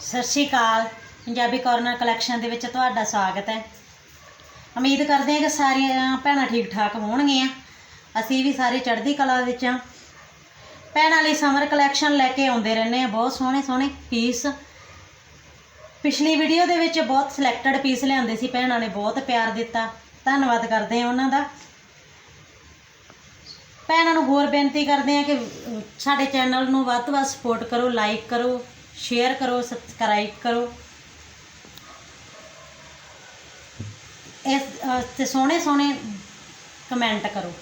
ਸਤਿ ਸ਼੍ਰੀ ਅਕਾਲ। ਪੰਜਾਬੀ ਕਾਰਨਰ ਕਲੈਕਸ਼ਨ ਦੇ ਵਿੱਚ ਤੁਹਾਡਾ ਸਵਾਗਤ ਹੈ। ਉਮੀਦ ਕਰਦੇ ਹਾਂ ਕਿ ਸਾਰੀਆਂ ਭੈਣਾਂ ਠੀਕ ਠਾਕ ਹੋਣਗੀਆਂ। ਅਸੀਂ ਵੀ ਸਾਰੇ ਚੜ੍ਹਦੀ ਕਲਾ ਵਿੱਚ ਹਾਂ। ਭੈਣਾਂ ਲਈ ਸਮਰ ਕਲੈਕਸ਼ਨ ਲੈ ਕੇ ਆਉਂਦੇ ਰਹਿੰਦੇ ਆ ਬਹੁਤ ਸੋਹਣੇ ਸੋਹਣੇ ਪੀਸ ਪਿਛਲੀ ਵੀਡੀਓ ਦੇ ਵਿੱਚ ਬਹੁਤ ਸਿਲੈਕਟਡ ਪੀਸ ਲਿਆਂਦੇ ਸੀ। ਭੈਣਾਂ ਨੇ ਬਹੁਤ ਪਿਆਰ ਦਿੱਤਾ। ਧੰਨਵਾਦ ਕਰਦੇ ਹਾਂ ਉਹਨਾਂ ਦਾ। ਭੈਣਾਂ ਨੂੰ ਹੋਰ ਬੇਨਤੀ ਕਰਦੇ ਹਾਂ ਕਿ ਸਾਡੇ ਚੈਨਲ ਨੂੰ ਵੱਧ ਤੋਂ ਵੱਧ ਸਪੋਰਟ ਕਰੋ ਲਾਈਕ ਕਰੋ। ਸ਼ੇਅਰ ਕਰੋ ਸਬਸਕ੍ਰਾਈਬ ਕਰੋ। ਇਸ ਅਹ, ਤੇ ਸੋਹਣੇ ਸੋਹਣੇ ਕਮੈਂਟ ਕਰੋ।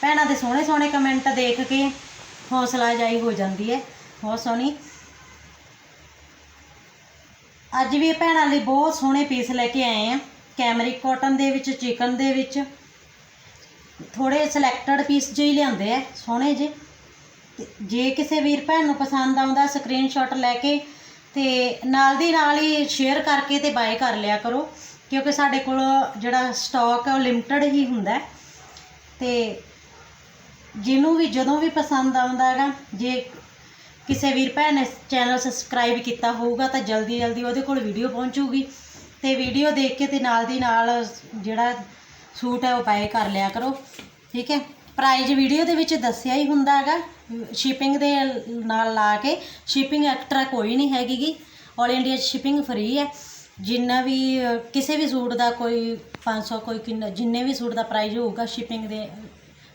ਭੈਣਾਂ ਦੇ ਸੋਹਣੇ ਸੋਹਣੇ ਕਮੈਂਟ ਦੇਖ ਕੇ ਹੌਸਲਾ ਜਾਈ ਹੋ ਜਾਂਦੀ ਹੈ। ਬਹੁਤ ਸੋਹਣੀ। ਅੱਜ ਵੀ ਇਹ ਭੈਣਾਂ ਲਈ ਬਹੁਤ ਸੋਹਣੇ ਪੀਸ ਲੈ ਕੇ ਆਏ ਆ। ਕੈਮਰਿਕ ਕਾਟਨ ਦੇ ਵਿੱਚ ਚਿਕਨ ਦੇ ਵਿੱਚ। ਥੋੜੇ ਸਿਲੈਕਟਡ ਪੀਸ ਜਿਹੇ ਲਿਆਂਦੇ ਆ। ਸੋਹਣੇ ਜਿਹੇ। ਜੇ ਕਿਸੇ ਵੀਰ ਭੈਣ ਨੂੰ ਪਸੰਦ ਆਉਂਦਾ ਸਕਰੀਨਸ਼ਾਟ ਲੈ ਕੇ ਤੇ ਨਾਲ ਦੀ ਨਾਲ ਹੀ ਸ਼ੇਅਰ ਕਰਕੇ ਤੇ ਬਾਏ ਕਰ ਲਿਆ ਕਰੋ, ਕਿਉਂਕਿ ਸਾਡੇ ਕੋਲ ਜਿਹੜਾ ਸਟਾਕ ਹੈ ਉਹ ਲਿਮਟਿਡ ਹੀ ਹੁੰਦਾ ਹੈ। ਤੇ ਜਿਹਨੂੰ ਵੀ, ਜਦੋਂ ਵੀ ਪਸੰਦ ਆਉਂਦਾ ਹੈਗਾ, ਜੇ ਕਿਸੇ ਵੀਰ ਭੈਣ ਨੇ ਚੈਨਲ ਸਬਸਕ੍ਰਾਈਬ ਕੀਤਾ ਹੋਊਗਾ, ਤਾਂ ਜਲਦੀ ਜਲਦੀ ਉਹਦੇ ਕੋਲ ਵੀਡੀਓ ਪਹੁੰਚੂਗੀ। ਤੇ ਵੀਡੀਓ ਦੇਖ ਕੇ ਤੇ ਨਾਲ ਦੀ ਨਾਲ ਜਿਹੜਾ ਸੂਟ ਹੈ, ਉਹ ਬਾਏ ਕਰ ਲਿਆ ਕਰੋ। ਠੀਕ ਹੈ? ਪ੍ਰਾਈਜ਼ ਵੀਡੀਓ ਦੇ ਵਿੱਚ ਦੱਸਿਆ ਹੀ ਹੁੰਦਾ ਹੈਗਾ ਸ਼ਿਪਿੰਗ ਦੇ ਨਾਲ ਲਾ ਕੇ ਸ਼ਿਪਿੰਗ ਐਕਸਟਰਾ ਕੋਈ ਨਹੀਂ ਹੈਗੀਗੀ ਆਲ ਇੰਡੀਆ ਸ਼ਿਪਿੰਗ ਫ੍ਰੀ ਹੈ। ਜਿੰਨਾ ਵੀ, ਕਿਸੇ ਵੀ ਸੂਟ ਦਾ ਕੋਈ 500 ਕੋਈ ਕਿੰਨਾ, ਜਿੰਨੇ ਵੀ ਸੂਟ ਦਾ ਪ੍ਰਾਈਜ਼ ਹੋਊਗਾ ਸ਼ਿਪਿੰਗ ਦੇ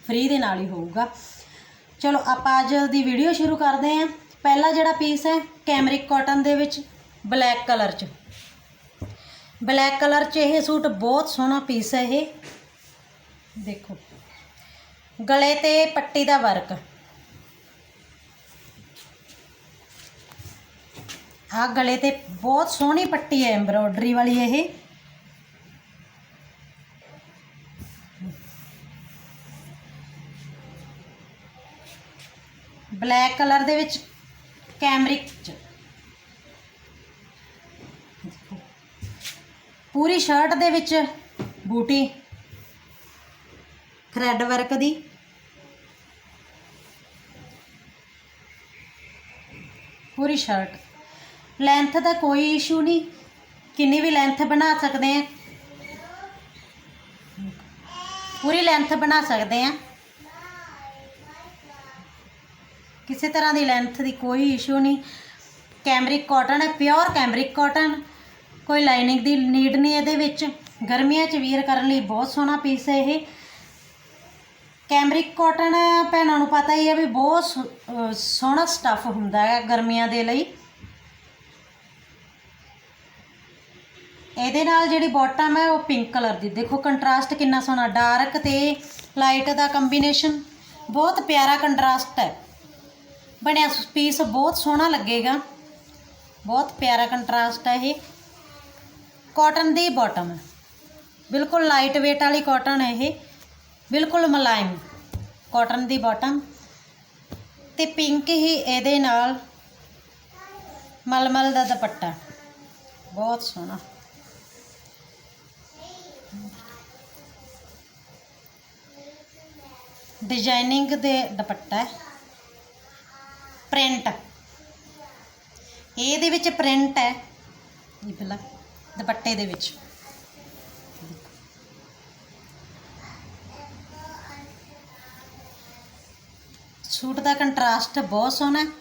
ਫ੍ਰੀ ਦੇ ਨਾਲ ਹੀ ਹੋਊਗਾ। ਚਲੋ, ਆਪਾਂ ਅੱਜ ਦੀ ਵੀਡੀਓ ਸ਼ੁਰੂ ਕਰਦੇ ਹਾਂ। ਪਹਿਲਾ ਜਿਹੜਾ ਪੀਸ ਹੈ ਕੈਮਰਿਕ ਕਾਟਨ ਦੇ ਵਿੱਚ ਬਲੈਕ ਕਲਰ 'ਚ। ਬਲੈਕ ਕਲਰ 'ਚ ਇਹ ਸੂਟ ਬਹੁਤ ਸੋਹਣਾ ਪੀਸ ਹੈ ਇਹ। ਦੇਖੋ। ਗਲੇ ਤੇ ਪੱਟੀ ਦਾ ਵਰਕ। ਆ ਗਲੇ ਤੇ ਬਹੁਤ ਸੋਹਣੀ ਪੱਟੀ ਹੈ ਐਮਬ੍ਰੋਇਡਰੀ ਵਾਲੀ ਇਹ। ਬਲੈਕ ਕਲਰ ਦੇ ਵਿੱਚ ਕੈਮਰਿਕ ਚ। ਪੂਰੀ ਸ਼ਰਟ ਦੇ ਵਿੱਚ ਬੂਟੀ। ਥਰੈਡ ਵਰਕ ਦੀ। ਪੂਰੀ ਸ਼ਰਟ ਲੈਂਥ ਦਾ ਕੋਈ ਇਸ਼ੂ ਨਹੀਂ। ਕਿੰਨੀ ਵੀ ਲੈਂਥ ਬਣਾ ਸਕਦੇ ਆ। ਪੂਰੀ ਲੈਂਥ ਬਣਾ ਸਕਦੇ ਆ। ਕਿਸੇ ਤਰ੍ਹਾਂ ਦੀ ਲੈਂਥ ਦੀ ਕੋਈ ਇਸ਼ੂ ਨਹੀਂ। ਕੈਮਰਿਕ ਕਾਟਨ ਹੈ ਪਿਓਰ ਕੈਮਰਿਕ ਕਾਟਨ ਕੋਈ ਲਾਈਨਿੰਗ ਦੀ ਨੀਡ ਨਹੀਂ ਇਹਦੇ ਵਿੱਚ। ਗਰਮੀਆਂ 'ਚ ਵੀਅਰ ਕਰਨ ਲਈ ਬਹੁਤ ਸੋਹਣਾ ਪੀਸ ਹੈ ਇਹ। ਕੈਮਰਿਕ ਕਾਟਨ ਭੈਣਾਂ ਨੂੰ ਪਤਾ ਹੀ ਹੈ ਵੀ ਬਹੁਤ ਸੋ- ਸੋਹਣਾ ਸਟੱਫ ਹੁੰਦਾ ਹੈ ਗਰਮੀਆਂ ਦੇ ਲਈ। ਇਹਦੇ ਨਾਲ ਜਿਹੜੀ ਬਾਟਮ ਹੈ ਉਹ ਪਿੰਕ ਕਲਰ ਦੀ। ਦੇਖੋ ਕੰਟਰਾਸਟ ਕਿੰਨਾ ਸੋਹਣਾ ਡਾਰਕ ਤੇ ਲਾਈਟ ਦਾ ਕੰਬੀਨੇਸ਼ਨ ਬਹੁਤ ਪਿਆਰਾ ਕੰਟਰਾਸਟ ਹੈ। ਬਣਿਆ ਪੀਸ ਬਹੁਤ ਸੋਹਣਾ ਲੱਗੇਗਾ। ਬਹੁਤ ਪਿਆਰਾ ਕੰਟਰਾਸਟ ਹੈ ਇਹ। ਕਾਟਨ ਦੀ ਬਾਟਮ ਹੈ। ਬਿਲਕੁਲ ਲਾਈਟ weight ਵਾਲੀ ਕਾਟਨ ਹੈ ਇਹ। ਬਿਲਕੁਲ ਮੁਲਾਇਮ। ਕਾਟਨ ਦੀ ਬਾਟਮ ਤੇ ਪਿੰਕ ਹੀ ਇਹਦੇ ਨਾਲ ਮਲਮਲ ਦਾ ਦੁਪੱਟਾ। ਬਹੁਤ ਸੋਹਣਾ। ਡਿਜ਼ਾਈਨਿੰਗ ਦੇ ਦੁਪੱਟਾ ਪ੍ਰਿੰਟ ਇਹਦੇ ਵਿੱਚ ਪ੍ਰਿੰਟ ਹੈ। ਇਹ ਪਹਿਲਾਂ ਦੁਪੱਟੇ ਦੇ ਵਿੱਚ। ਸੂਟ ਦਾ ਕੰਟਰਾਸਟ ਬਹੁਤ ਸੋਹਣਾ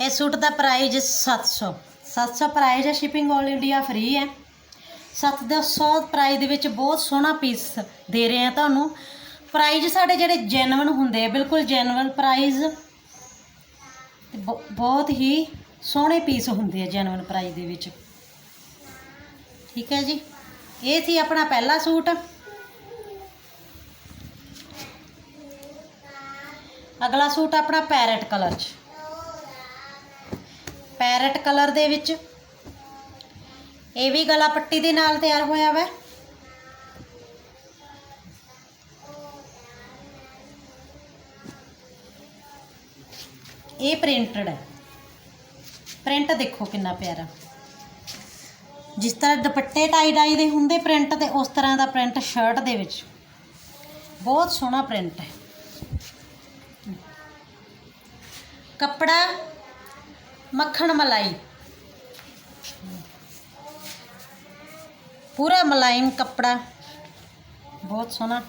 ਇਹ ਸੂਟ ਦਾ ਪ੍ਰਾਈਸ 700 700 ਪ੍ਰਾਈਸ ਹੈ ਸ਼ਿਪਿੰਗ ਆਲ ਇੰਡੀਆ ਫ੍ਰੀ ਹੈ। 700 ਪ੍ਰਾਈਸ ਦੇ ਵਿੱਚ ਬਹੁਤ ਸੋਹਣਾ ਪੀਸ ਦੇ ਰਹੇ ਆ ਤੁਹਾਨੂੰ। ਪ੍ਰਾਈਸ ਸਾਡੇ ਜਿਹੜੇ ਜੈਨੂਇਨ ਹੁੰਦੇ ਆ, ਬਿਲਕੁਲ ਜੈਨੂਇਨ ਪ੍ਰਾਈਸ ਬ- ਬਹੁਤ ਹੀ ਸੋਹਣੇ ਪੀਸ ਹੁੰਦੇ ਆ ਜੈਨੂਇਨ ਪ੍ਰਾਈਸ ਦੇ ਵਿੱਚ। ਠੀਕ ਹੈ ਜੀ। ਇਹ ਸੀ ਆਪਣਾ ਪਹਿਲਾ ਸੂਟ। ਅਗਲਾ ਸੂਟ ਆਪਣਾ ਪੈਰਟ ਕਲਰ 'ਚ। ਪੈਰਟ ਕਲਰ ਦੇ ਵਿੱਚ ਇਹ ਵੀ ਗਲਾ ਪੱਟੀ ਦੇ ਨਾਲ ਤਿਆਰ ਹੋਇਆ ਵਾ। ਇਹ ਪ੍ਰਿੰਟਡ ਹੈ। ਪ੍ਰਿੰਟ ਦੇਖੋ ਕਿੰਨਾ ਪਿਆਰਾ। ਜਿਸ ਤਰ੍ਹਾਂ ਦੁਪੱਟੇ ਟਾਈ ਡਾਈ ਦੇ ਹੁੰਦੇ ਪ੍ਰਿੰਟ ਤੇ ਉਸ ਤਰ੍ਹਾਂ ਦਾ ਪ੍ਰਿੰਟ ਸ਼ਰਟ ਦੇ ਵਿੱਚ। ਬਹੁਤ ਸੋਹਣਾ ਪ੍ਰਿੰਟ ਹੈ। ਕੱਪੜਾ, ਮੱਖਣ ਮਲਾਈ। ਪੂਰਾ ਮਲਾਇਮ ਕੱਪੜਾ। ਬਹੁਤ ਸੋਹਣਾ।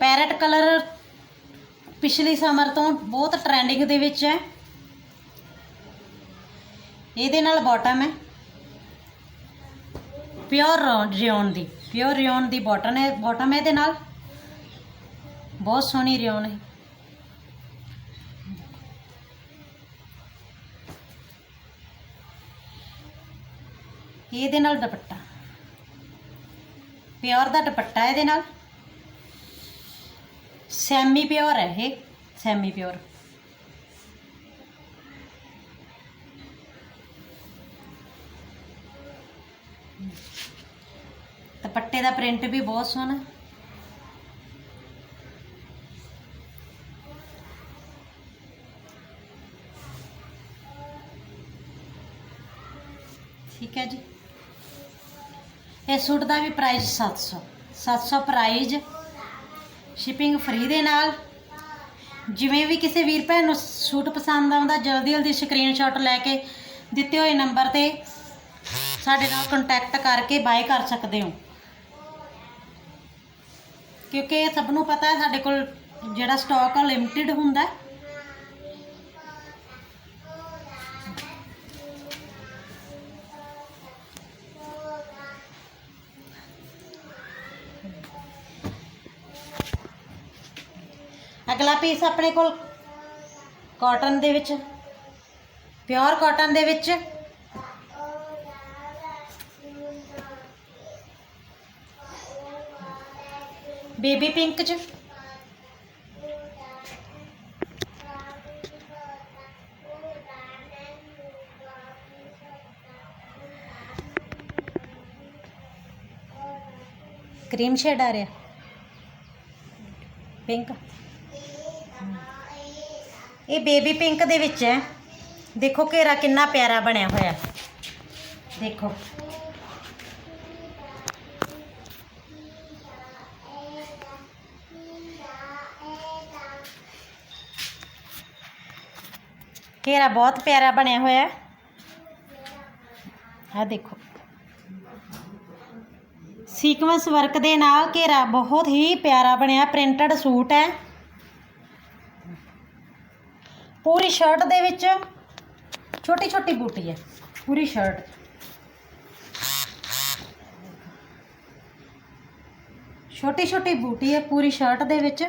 ਪੈਰਟ ਕਲਰ ਪਿਛਲੀ ਸਮਰ ਤੋਂ ਬਹੁਤ ਟ੍ਰੈਂਡਿੰਗ ਦੇ ਵਿੱਚ ਹੈ। ਇਹਦੇ ਨਾਲ ਬਾਟਮ ਹੈ। ਪਿਓਰ ਰਿਓਨ ਦੀ। ਪਿਓਰ ਰਿਓਨ ਦੀ ਬਾਟਮ ਹੈ ਬਾਟਮ ਹੈ ਇਹਦੇ ਨਾਲ। ਬਹੁਤ ਸੋਹਣੀ ਰਿਓਨ ਹੈ। ਇਹਦੇ ਨਾਲ ਦੁਪੱਟਾ। ਪਿਓਰ ਦਾ ਦੁਪੱਟਾ ਇਹਦੇ ਨਾਲ। ਸੈਮੀ ਪਿਓਰ ਹੈ ਇਹ ਸੈਮੀ ਪਿਓਰ ਦੁਪੱਟੇ ਦਾ ਪ੍ਰਿੰਟ ਵੀ ਬਹੁਤ ਸੋਹਣਾ। ਠੀਕ ਹੈ ਜੀ। ਇਹ ਸੂਟ ਦਾ ਵੀ ਪ੍ਰਾਈਸ 700 700 ਪ੍ਰਾਈਸ ਸ਼ਿਪਿੰਗ ਫ੍ਰੀ ਦੇ ਨਾਲ। ਜਿਵੇਂ ਵੀ ਕਿਸੇ ਵੀਰ ਭੈਣ ਨੂੰ ਸੂਟ ਪਸੰਦ ਆਉਂਦਾ, ਜਲਦੀ ਜਲਦੀ ਸਕਰੀਨਸ਼ਾਟ ਲੈ ਕੇ ਦਿੱਤੇ ਹੋਏ ਨੰਬਰ ਤੇ ਸਾਡੇ ਨਾਲ ਕੰਟੈਕਟ ਕਰਕੇ ਬਾਏ ਕਰ ਸਕਦੇ ਹੋ। ਕਿਉਂਕਿ ਇਹ ਸਭ ਨੂੰ ਪਤਾ ਹੈ, ਸਾਡੇ ਕੋਲ ਜਿਹੜਾ ਸਟਾਕ ਆ ਲਿਮਟਿਡ ਹੁੰਦਾ ਹੈ। ਅਗਲਾ ਪੀਸ ਆਪਣੇ ਕੋਲ ਕਾਟਨ ਦੇ ਵਿੱਚ ਪਿਓਰ ਕਾਟਨ ਦੇ ਵਿੱਚ ਬੇਬੀ ਪਿੰਕ ਚ। ਕਰੀਮ ਸ਼ੇਡ ਆ ਰਿਹਾ। ਪਿੰਕ। ਇਹ ਬੇਬੀ ਪਿੰਕ ਦੇ ਵਿੱਚ ਹੈ। ਦੇਖੋ ਘੇਰਾ ਕਿੰਨਾ ਪਿਆਰਾ ਬਣਿਆ ਹੋਇਆ। ਦੇਖੋ। ਘੇਰਾ ਬਹੁਤ ਪਿਆਰਾ ਬਣਿਆ ਹੋਇਆ ਹੈ। ਆ ਦੇਖੋ। ਸੀਕਵੈਂਸ ਵਰਕ ਦੇ ਨਾਲ ਘੇਰਾ ਬਹੁਤ ਹੀ ਪਿਆਰਾ ਬਣਿਆ, ਪ੍ਰਿੰਟਡ ਸੂਟ ਹੈ। ਪੂਰੀ ਸ਼ਰਟ ਦੇ ਵਿੱਚ ਛੋਟੀ ਛੋਟੀ ਬੂਟੀ ਹੈ, ਪੂਰੀ ਸ਼ਰਟ ਛੋਟੀ ਛੋਟੀ ਬੂਟੀ ਹੈ, ਪੂਰੀ ਸ਼ਰਟ ਦੇ ਵਿੱਚ।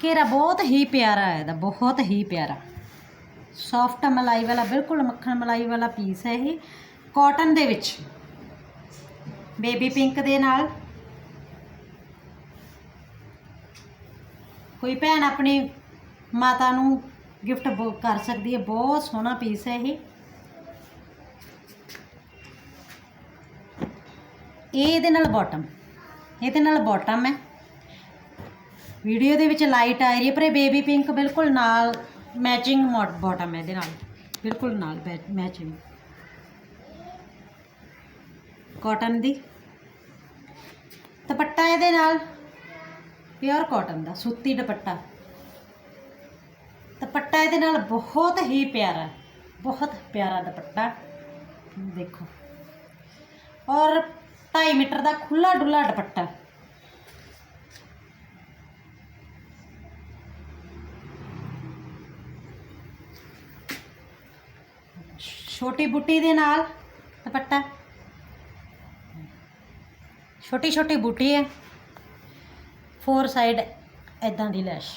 ਘੇਰਾ ਬਹੁਤ ਹੀ ਪਿਆਰਾ ਹੈ ਇਹਦਾ ਬਹੁਤ ਹੀ ਪਿਆਰਾ ਸੌਫਟ ਮਲਾਈ ਵਾਲਾ ਬਿਲਕੁਲ ਮੱਖਣ ਮਲਾਈ ਵਾਲਾ ਪੀਸ ਹੈ ਇਹ ਕਾਟਨ ਦੇ ਵਿੱਚ ਬੇਬੀ ਪਿੰਕ ਦੇ ਨਾਲ ਕੋਈ ਭੈਣ ਆਪਣੀ ਮਾਤਾ ਨੂੰ ਗਿਫਟ ਕਰ ਸਕਦੀ ਹੈ ਬਹੁਤ ਸੋਹਣਾ ਪੀਸ ਹੈ ਇਹ ਇਹ ਇਹਦੇ ਨਾਲ ਬਾਟਮ ਇਹਦੇ ਨਾਲ ਬਾਟਮ ਹੈ ਵੀਡੀਓ ਦੇ ਵਿੱਚ ਲਾਈਟ ਆ ਰਹੀ ਹੈ, ਪਰ ਇਹ ਬੇਬੀ ਪਿੰਕ ਬਿਲਕੁਲ ਨਾਲ ਮੈਚਿੰਗ ਬਾਟਮ ਹੈ ਇਹਦੇ ਨਾਲ। ਬਿਲਕੁਲ ਨਾਲ ਮੈਚਿੰਗ ਕਾਟਨ ਦੀ। ਦੁਪੱਟਾ ਇਹਦੇ ਨਾਲ। ਪਿਓਰ ਕਾਟਨ ਦਾ, ਸੂਤੀ ਦੁਪੱਟਾ। ਦੁਪੱਟਾ ਇਹਦੇ ਨਾਲ ਬਹੁਤ ਹੀ ਪਿਆਰਾ, ਬਹੁਤ ਪਿਆਰਾ ਦੁਪੱਟਾ। ਦੇਖੋ। ਔਰ 2.5 ਮੀਟਰ ਦਾ ਖੁੱਲਾ ਡੁੱਲਾ ਦੁਪੱਟਾ। ਛੋਟੀ ਬੁੱਟੀ ਦੇ ਨਾਲ ਦੁਪੱਟਾ ਛੋਟੀ ਛੋਟੀ ਬੂਟੀ ਹੈ ਫੋਰ ਸਾਈਡ ਇਦਾਂ ਦੀ ਲੈਸ਼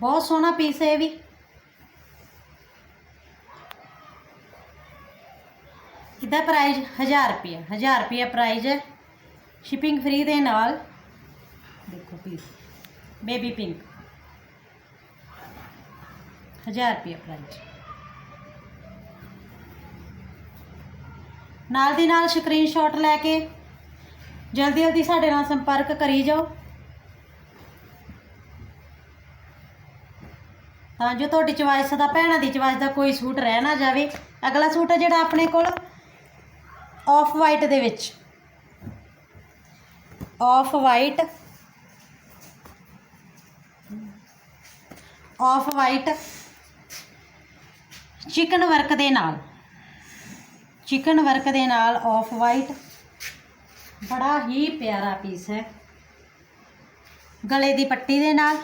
ਬਹੁਤ ਸੋਹਣਾ ਪੀਸ ਹੈ ਇਹ ਵੀ ਇਹਦਾ ਪ੍ਰਾਈਸ 1000 ਰੁਪਏ 1000 ਰੁਪਏ ਪ੍ਰਾਈਸ ਹੈ ਸ਼ਿਪਿੰਗ ਫ੍ਰੀ ਦੇ ਨਾਲ ਦੇਖੋ ਪੀਸ ਬੇਬੀ ਪਿੰਕ 1000 ਰੁਪਏ ਪ੍ਰਾਈਸ ਨਾਲ ਦੀ ਨਾਲ ਸਕਰੀਨਸ਼ਾਟ ਲੈ ਕੇ ਜਲਦੀ ਜਲਦੀ ਸਾਡੇ ਨਾਲ ਸੰਪਰਕ ਕਰੀ ਜਾਓ। ਤਾਂ ਜੋ ਤੁਹਾਡੀ ਚੁਆਇਸ ਦਾ, ਭੈਣਾਂ ਦੀ ਚੁਆਇਸ ਦਾ ਕੋਈ ਸੂਟ ਰਹਿ ਨਾ ਜਾਵੇ। ਅਗਲਾ ਸੂਟ ਹੈ ਜਿਹੜਾ ਆਪਣੇ ਕੋਲ ਆਫ ਵਾਈਟ ਦੇ ਵਿੱਚ। Off white off white chikan work ਦੇ ਨਾਲ। ਚਿਕਨ ਵਰਕ ਦੇ ਨਾਲ ਆਫ ਵਾਈਟ ਬੜਾ ਹੀ ਪਿਆਰਾ ਪੀਸ ਹੈ। ਗਲੇ ਦੀ ਪੱਟੀ ਦੇ ਨਾਲ।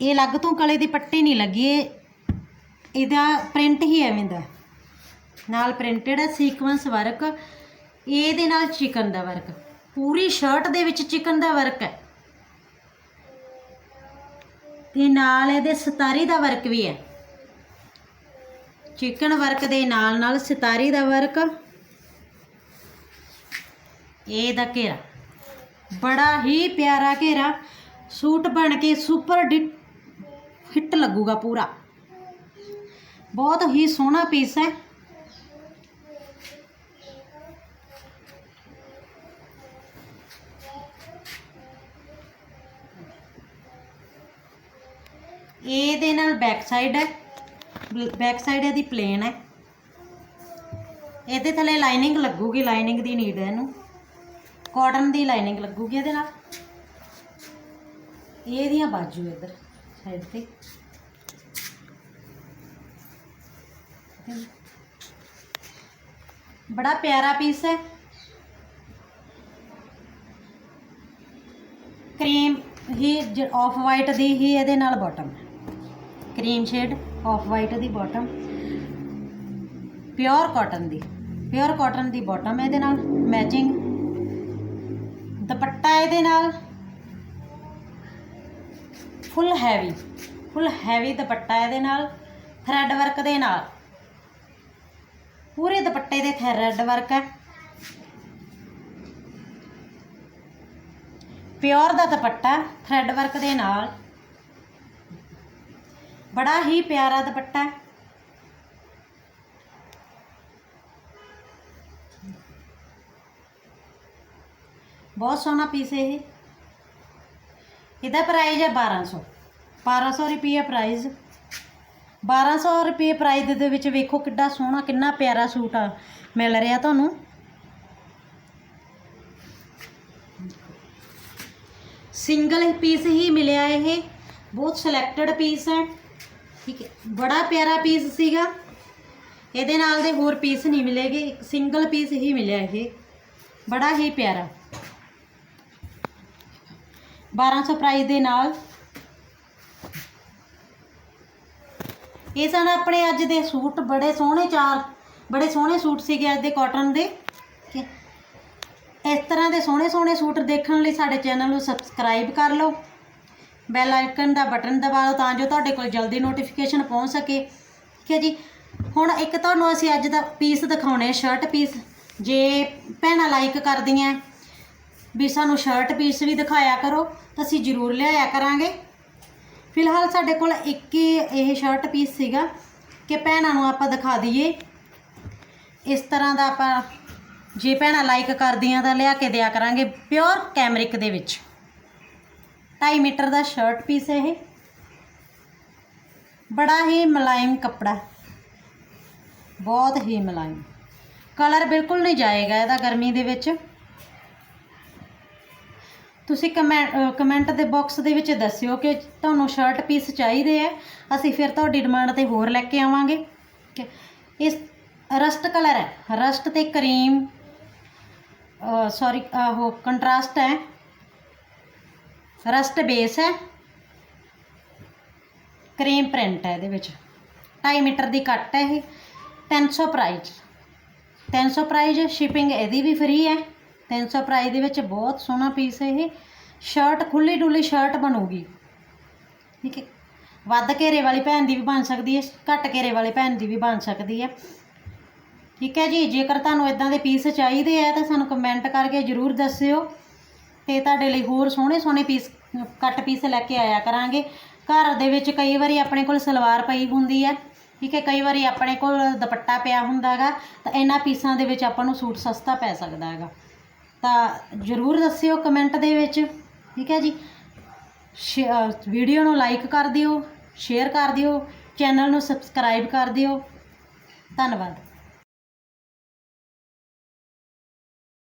ਇਹ ਲੱਗ ਤੋਂ ਗਲੇ ਦੀ ਪੱਟੀ ਨਹੀਂ ਲੱਗੀ, ਇਹ ਇਹਦਾ ਪ੍ਰਿੰਟ ਹੀ ਐਵੇਂ ਦਾ ਨਾਲ ਪ੍ਰਿੰਟਡ ਹੈ ਸੀਕੁਐਂਸ ਵਰਕ ਇਹਦੇ ਨਾਲ ਚਿਕਨ ਦਾ ਵਰਕ ਪੂਰੀ ਸ਼ਰਟ ਦੇ ਵਿੱਚ ਚਿਕਨ ਦਾ ਵਰਕ ਹੈ। ਤੇ ਨਾਲ ਇਹਦੇ ਸਤਾਰੀ ਦਾ ਵਰਕ ਵੀ ਹੈ। ਚਿਕਨ ਵਰਕ ਦੇ ਨਾਲ ਨਾਲ ਸਿਤਾਰੀ ਦਾ ਵਰਕ। ਇਹ ਦਾ ਘੇਰਾ। ਬੜਾ ਹੀ ਪਿਆਰਾ ਘੇਰਾ। ਸੂਟ ਬਣ ਕੇ ਸੁਪਰ ਡਿਟ ਹਿੱਟ ਲੱਗੂਗਾ ਪੂਰਾ। ਬਹੁਤ ਹੀ ਸੋਹਣਾ ਪੀਸ ਹੈ। ਇਹਦੇ ਨਾਲ ਬੈਕ ਸਾਈਡ ਹੈ। ਬੈਕ ਸਾਈਡ ਇਹਦੀ ਪਲੇਨ ਹੈ। ਇਹਦੇ ਥੱਲੇ ਲਾਈਨਿੰਗ ਲੱਗੂਗੀ ਲਾਈਨਿੰਗ ਦੀ ਨੀਡ ਹੈ ਇਹਨੂੰ। ਕਾਟਨ ਦੀ ਲਾਈਨਿੰਗ ਲੱਗੂਗੀ ਇਹਦੇ ਨਾਲ। ਇਹ ਇਹਦੀਆਂ ਬਾਜੂ ਇੱਧਰ ਸਾਈਡ ਤੇ। ਬੜਾ ਪਿਆਰਾ ਪੀਸ ਹੈ। ਕਰੀਮ ਹੀ ਆਫ ਵਾਈਟ ਦੀ ਹੀ ਇਹਦੇ ਨਾਲ bottom cream shade off white ਦੀ ਬਾਟਮ ਪਿਓਰ ਕਾਟਨ ਦੀ ਪਿਓਰ ਕਾਟਨ ਦੀ ਬਾਟਮ ਇਹਦੇ ਨਾਲ ਮੈਚਿੰਗ ਦੁਪੱਟਾ ਇਹਦੇ ਨਾਲ ਫੁੱਲ ਹੈਵੀ ਫੁੱਲ ਹੈਵੀ ਦੁਪੱਟਾ ਇਹਦੇ ਨਾਲ ਥਰੈਡ ਵਰਕ ਦੇ ਨਾਲ। ਪੂਰੇ ਦੁਪੱਟੇ ਦੇ ਥਰੈਡ ਵਰਕ ਹੈ। ਪਿਓਰ ਦਾ ਦੁਪੱਟਾ ਥਰੈਡ ਵਰਕ ਦੇ ਨਾਲ ਬੜਾ ਹੀ ਪਿਆਰਾ ਦੁਪੱਟਾ ਹੈ। ਬਹੁਤ ਸੋਹਣਾ ਪੀਸ ਇਹ। ਇਹਦਾ ਪ੍ਰਾਈਸ ਹੈ 1200 1200 ਰੁਪਏ ਪ੍ਰਾਈਸ 1200 ਰੁਪਏ ਪ੍ਰਾਈਸ ਦੇ ਵਿੱਚ ਵੇਖੋ ਕਿੱਡਾ ਸੋਹਣਾ, ਕਿੰਨਾ ਪਿਆਰਾ ਸੂਟ ਆ, ਮਿਲ ਰਿਹਾ ਤੁਹਾਨੂੰ। ਸਿੰਗਲ ਪੀਸ ਹੀ ਮਿਲਿਆ ਇਹ। ਬਹੁਤ ਸਿਲੈਕਟਡ ਪੀਸ ਹੈ। ਠੀਕ ਹੈ। ਬੜਾ ਪਿਆਰਾ ਪੀਸ ਸੀਗਾ। ਇਹਦੇ ਨਾਲ ਦੇ ਹੋਰ ਪੀਸ ਨਹੀਂ ਮਿਲੇਗੇ। ਇੱਕ ਸਿੰਗਲ ਪੀਸ ਹੀ ਮਿਲਿਆ ਇਹ। ਬੜਾ ਹੀ ਪਿਆਰਾ। 1200 ਪ੍ਰਾਈਸ ਦੇ ਨਾਲ। ਇਹ ਸਨ ਆਪਣੇ ਅੱਜ ਦੇ ਸੂਟ। ਬੜੇ ਸੋਹਣੇ ਚਾਰ, ਬੜੇ ਸੋਹਣੇ ਸੂਟ ਸੀਗੇ ਅੱਜ ਦੇ ਕਾਟਨ ਦੇ। ਇਸ ਤਰ੍ਹਾਂ ਦੇ ਸੋਹਣੇ ਸੋਹਣੇ ਸੂਟ ਦੇਖਣ ਲਈ ਸਾਡੇ ਚੈਨਲ ਨੂੰ ਸਬਸਕ੍ਰਾਈਬ ਕਰ ਲਓ। ਬੈਲ ਆਈਕਨ ਦਾ ਬਟਨ ਦਬਾ ਲਓ ਤਾਂ ਜੋ ਤੁਹਾਡੇ ਕੋਲ ਜਲਦੀ ਨੋਟੀਫਿਕੇਸ਼ਨ ਪਹੁੰਚ ਸਕੇ। ਠੀਕ ਹੈ ਜੀ। ਹੁਣ ਇੱਕ ਤੁਹਾਨੂੰ ਅਸੀਂ ਅੱਜ ਦਾ ਪੀਸ ਦਿਖਾਉਣੇ ਸ਼ਰਟ ਪੀਸ ਜੇ ਭੈਣਾਂ ਲਾਈਕ ਕਰਦੀਆਂ, ਵੀ ਸਾਨੂੰ ਸ਼ਰਟ ਪੀਸ ਵੀ ਦਿਖਾਇਆ ਕਰੋ, ਤਾਂ ਅਸੀਂ ਜ਼ਰੂਰ ਲਿਆਇਆ ਕਰਾਂਗੇ। ਫਿਲਹਾਲ ਸਾਡੇ ਕੋਲ ਇੱਕ ਹੀ ਇਹ ਸ਼ਰਟ ਪੀਸ ਸੀਗਾ, ਕਿ ਭੈਣਾਂ ਨੂੰ ਆਪਾਂ ਦਿਖਾ ਦਈਏ। ਇਸ ਤਰ੍ਹਾਂ ਦਾ ਆਪਾਂ ਜੇ ਭੈਣਾਂ ਲਾਈਕ ਕਰਦੀਆਂ ਤਾਂ ਲਿਆ ਕੇ ਦਿਆ ਕਰਾਂਗੇ ਪਿਓਰ ਕੈਮਰਿਕ ਦੇ ਵਿੱਚ। 2.5 ਮੀਟਰ ਦਾ ਸ਼ਰਟ ਪੀਸ ਹੈ ਇਹ। ਬੜਾ ਹੀ ਮੁਲਾਇਮ ਕੱਪੜਾ ਬਹੁਤ ਹੀ ਮਲਾਇਮ। ਕਲਰ ਬਿਲਕੁਲ ਨਹੀਂ ਜਾਏਗਾ ਇਹਦਾ ਗਰਮੀ ਦੇ ਵਿੱਚ। ਤੁਸੀਂ ਕਮੈਂਟ ਕਮੈਂਟ ਦੇ ਬਾਕਸ ਦੇ ਵਿੱਚ ਦੱਸਿਓ ਕਿ ਤੁਹਾਨੂੰ ਸ਼ਰਟ ਪੀਸ ਚਾਹੀਦੇ ਆ ਅਸੀਂ ਫਿਰ ਤੁਹਾਡੀ ਡਿਮਾਂਡ ਤੇ ਹੋਰ ਲੈ ਕੇ ਆਵਾਂਗੇ। ਇਸ ਰਸਟ ਕਲਰ ਹੈ। ਰਸਟ ਤੇ ਕਰੀਮ ਸੌਰੀ ਉਹ ਕੰਟਰਾਸਟ ਹੈ। ਰਸਟ ਬੇਸ ਹੈ। ਕਰੀਮ ਪ੍ਰਿੰਟ ਹੈ ਇਹਦੇ ਵਿੱਚ। 2.5 ਮੀਟਰ ਦੀ ਕੱਟ ਹੈ ਇਹ। 300 ਪ੍ਰਾਈਸ 300 ਪ੍ਰਾਈਸ ਸ਼ਿਪਿੰਗ ਇਹਦੀ ਵੀ ਫ੍ਰੀ ਹੈ। 300 ਪ੍ਰਾਈਸ ਦੇ ਵਿੱਚ ਬਹੁਤ ਸੋਹਣਾ ਪੀਸ ਹੈ ਇਹ। ਸ਼ਰਟ ਖੁੱਲੀ ਡੁੱਲੀ ਸ਼ਰਟ ਬਣੂਗੀ। ਠੀਕ ਹੈ। ਵੱਧ ਘੇਰੇ ਵਾਲੀ ਭੈਣ ਦੀ ਵੀ ਬਣ ਸਕਦੀ ਹੈ। ਘੱਟ ਘੇਰੇ ਵਾਲੀ ਭੈਣ ਦੀ ਵੀ ਬਣ ਸਕਦੀ ਹੈ। ਠੀਕ ਹੈ ਜੀ। ਜੇਕਰ ਤੁਹਾਨੂੰ ਇਦਾਂ ਦੇ ਪੀਸ ਚਾਹੀਦੇ ਆ ਤਾਂ ਸਾਨੂੰ ਕਮੈਂਟ ਕਰਕੇ ਜਰੂਰ ਦੱਸਿਓ। ਤੇ ਤੁਹਾਡੇ ਲਈ ਹੋਰ ਸੋਹਣੇ ਸੋਹਣੇ ਪੀਸ ਕੱਟ ਪੀਸ ਲੈ ਕੇ ਆਇਆ ਕਰਾਂਗੇ। ਘਰ ਦੇ ਵਿੱਚ ਕਈ ਵਾਰੀ ਆਪਣੇ ਕੋਲ ਸਲਵਾਰ ਪਈ ਹੁੰਦੀ ਹੈ, ਠੀਕ ਹੈ, ਕਈ ਵਾਰੀ ਆਪਣੇ ਕੋਲ ਦੁਪੱਟਾ ਪਿਆ ਹੁੰਦਾ ਹੈਗਾ, ਤਾਂ ਇਹਨਾਂ ਪੀਸਾਂ ਦੇ ਵਿੱਚ ਆਪਾਂ ਨੂੰ ਸੂਟ ਸਸਤਾ ਪੈ ਸਕਦਾ ਹੈਗਾ। ਤਾਂ ਜਰੂਰ ਦੱਸਿਓ ਕਮੈਂਟ ਦੇ ਵਿੱਚ, ਠੀਕ ਹੈ ਜੀ। ਵੀਡੀਓ ਨੂੰ ਲਾਈਕ ਕਰ ਦਿਓ ਸ਼ੇਅਰ ਕਰ ਦਿਓ ਚੈਨਲ ਨੂੰ ਸਬਸਕ੍ਰਾਈਬ ਕਰ ਦਿਓ। ਧੰਨਵਾਦ।